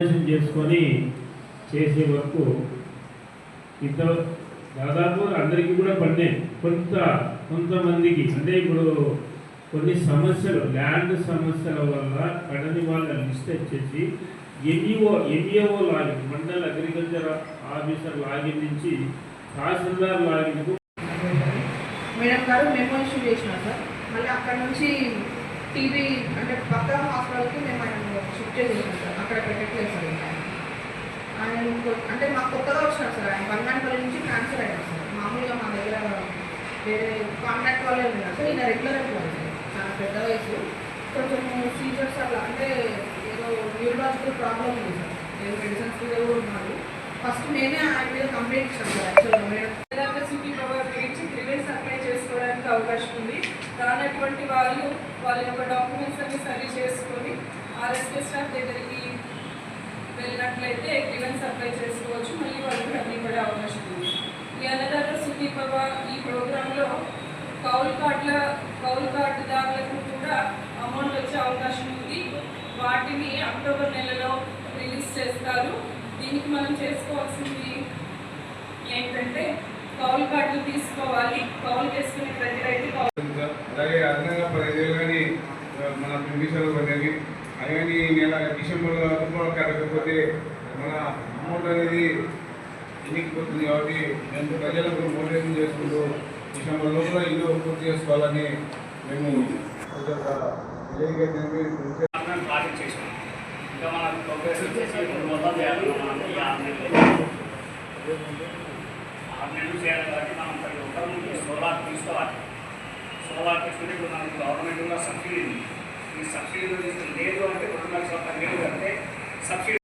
ఆలోచన చేసుకొని చేసే వరకు ఇంత దాదాపు అందరికీ కూడా పడినాయి కొంత కొంతమందికి. అంటే ఇప్పుడు కొన్ని సమస్యలు ల్యాండ్ సమస్యల వల్ల పడని వాళ్ళ లిస్ట్ వచ్చేసి NEO NEO login mandal agriculture officer login నుంచి తహసీల్దార్ లాగిన్కు మేడం గారు మేము ఇష్యూ చేసినాం సార్. మళ్ళీ అక్కడ నుంచి టీవీ అంటే పక్క హాస్పిటల్కి మేము ఆయన షిఫ్ట్ చేసినాం సార్. అక్కడ పెట్టట్లేదు సార్ ఆయన. అంటే మాకు కొత్తగా వచ్చినారు సార్. ఆయన బంగానపల్లి నుంచి ట్రాన్స్ఫర్ అయ్యారు సార్. మామూలుగా మా దగ్గర వేరే కాంట్రాక్ట్ వాళ్ళే ఉన్నారు సార్. ఈయన రెగ్యులర్ ఎంప్లాయీ సార్. చాలా పెద్ద వయసు. కొంచెం సీజర్స్ అలా అంటే ఏదో న్యూరలాజికల్ ప్రాబ్లం ఉంది సార్. ఏదో మెడిసిన్స్ కూడా ఉన్నారు. ఫస్ట్ మేమే ఆయన మీద కంప్లైంట్ ఇచ్చాం సార్ యాక్చువల్గా మేడం చేసుకోవడానికి అవకాశం ఉంది. రానటువంటి వాళ్ళు వాళ్ళ యొక్క డాక్యుమెంట్స్ అన్ని సరి చేసుకొని ఆర్ఎస్కే స్టాఫ్ దగ్గరికి వెళ్ళినట్లయితే గ్రీవెన్స్ సప్లై చేసుకోవచ్చు మళ్ళీ వాళ్ళకి అన్నీ కూడా అవకాశం ఉంది. ఈ అన్నదాత సుఖీ ఈ ప్రోగ్రాంలో కౌలు కార్డుల కౌలు కార్డుదారులకు కూడా అమౌంట్ వచ్చే అవకాశం ఉంది. వాటిని అక్టోబర్ నెలలో రిలీజ్ చేస్తారు. దీనికి మనం చేసుకోవాల్సింది ఏంటంటే కౌలు కార్డులు తీసుకోవాలి. కౌలు చేసుకునే ప్రతి రైతు కౌలు అలాగే అదనంగా పదివేలు కానీ మన పెన్షన్ పడినవి అది నెల డిసెంబర్లో అక్టోబర్ కట్టకపోతే మన అమౌంట్ అనేది ఎన్నికపోతుంది కాబట్టి మేము ప్రజలకు మోటివేషన్ చేసుకుంటూ డిసెంబర్ లోపల ఇల్లు పూర్తి చేసుకోవాలని మేము ప్రాజెక్ట్ చేసాం ఇంకా మన ప్రోగ్రెస్ మొత్తం చేయాలి మనం అంటే ఆరు నెలలు చేయాలి కాబట్టి మనం ప్రతి సోలార్ తీసుకోవాలి. సోలార్ తీసుకుంటే ఇప్పుడు మనకి గవర్నమెంట్ కూడా సబ్సిడీ ఉంది. ఈ సబ్సిడీ లేదు అంటే రెండు లక్షల పదివేలు అంటే సబ్సిడీ